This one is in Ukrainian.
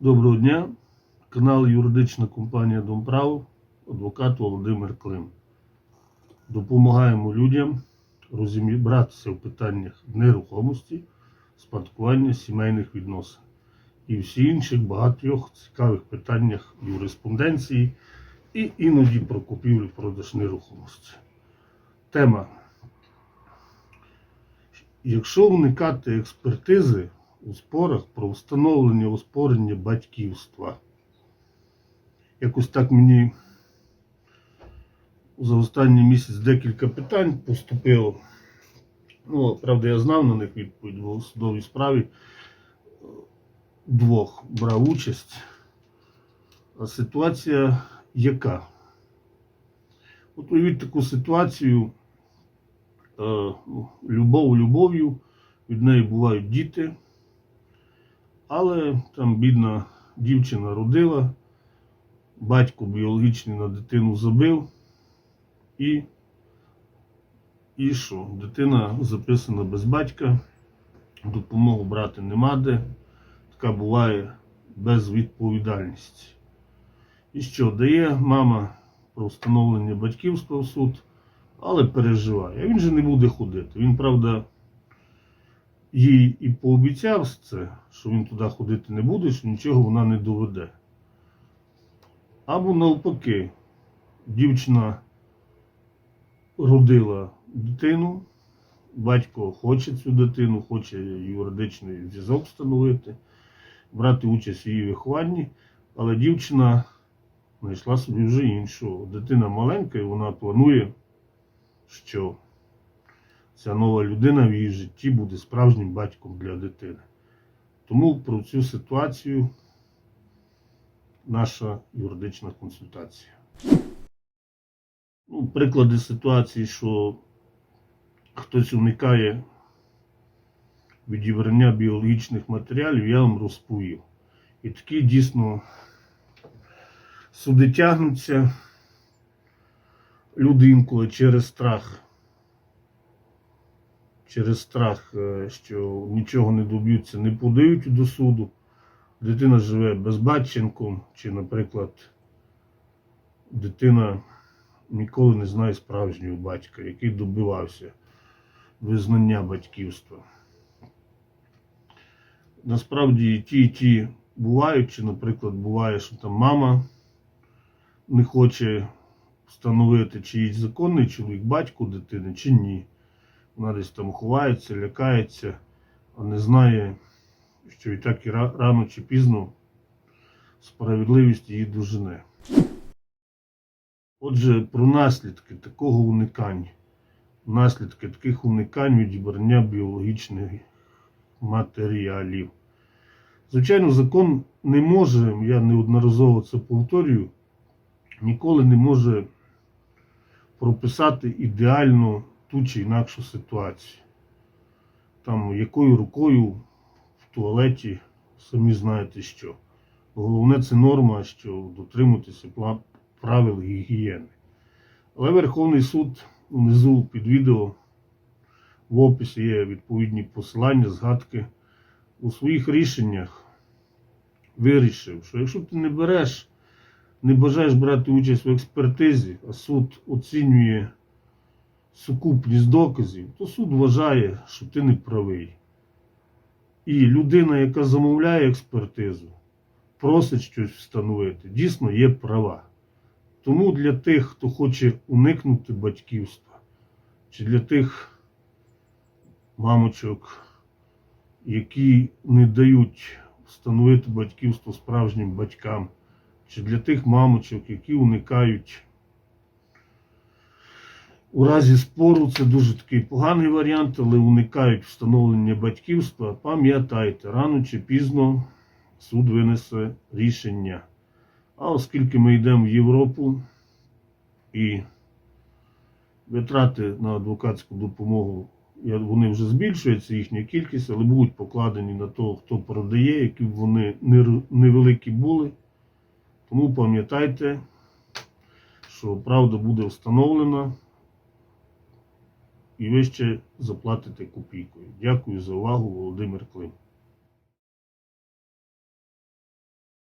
Доброго дня. Канал Юридична компанія Домправ, адвокат Володимир Клим. Допомагаємо людям розібратися в питаннях нерухомості, спадкування сімейних відносин і всі інших багатьох цікавих питаннях юриспонденції і іноді про купівлю продаж нерухомості. Тема. Якщо уникати експертизи у спорах про встановлення оспорення батьківства, якось так мені за останній місяць декілька питань поступило. Ну, правда, я знав на них відповідь, бо у судовій справі е, двох брав участь. А ситуація яка? От уявіть таку ситуацію, е, ну, любов любов'ю, від неї бувають діти, але там бідна дівчина родила, батько біологічний на дитину забив, і, і що? Дитина записана без батька, допомогу брати нема де, така буває безвідповідальність. І що, дає мама про встановлення батьківства в суд, але переживає. А він же не буде ходити. Він, правда, їй і пообіцяв це, що він туди ходити не буде, що нічого вона не доведе. Або навпаки, дівчина родила дитину, батько хоче цю дитину, хоче юридичний зв'язок встановити, брати участь у її вихованні, але дівчина знайшла собі вже іншого. Дитина маленька і вона планує, що ця нова людина в її житті буде справжнім батьком для дитини. Тому про цю ситуацію наша юридична консультація. Ну, приклади ситуації, що хтось уникає відібрання біологічних матеріалів, я вам розповів. І такі дійсно суди тягнуться. Люди інколи через страх, через страх, е, що нічого не доб'ються, не подають до суду. Дитина живе безбатченком, чи, наприклад, дитина ніколи не знає справжнього батька, який добивався визнання батьківства. Насправді ті, і ті бувають, чи, наприклад, буває, що там мама не хоче встановити, чи її законний чоловік, батько дитини, чи ні. Вона десь там ховається, лякається, а не знає, що і так і рано чи пізно справедливість її дожене. Отже, про наслідки такого уникання, наслідки таких уникань відібрання біологічних матеріалів. Звичайно, закон не може, я неодноразово це повторюю, ніколи не може прописати ідеально ту чи інакшу ситуацію. Там якою рукою в туалеті, самі знаєте що. Головне це норма, що дотримуватися правил гігієни. Але Верховний суд внизу під відео в описі є відповідні посилання, згадки у своїх рішеннях вирішив, що якщо ти не береш, не бажаєш брати участь в експертизі, а суд оцінює сукупність доказів, то суд вважає, що ти не правий. І людина, яка замовляє експертизу, просить щось встановити, дійсно є права. Тому для тих, хто хоче уникнути батьківства, чи для тих мамочок, які не дають встановити батьківство справжнім батькам, чи для тих мамочок, які уникають у разі спору, це дуже такий поганий варіант, але уникають встановлення батьківства, пам'ятайте, рано чи пізно суд винесе рішення. А оскільки ми йдемо в Європу і витрати на адвокатську допомогу, вони вже збільшуються, їхня кількість, але будуть покладені на того, хто продає, які б вони невеликі були. Тому пам'ятайте, що правда буде встановлена і ви ще заплатите копійкою. Дякую за увагу, Володимир Клим.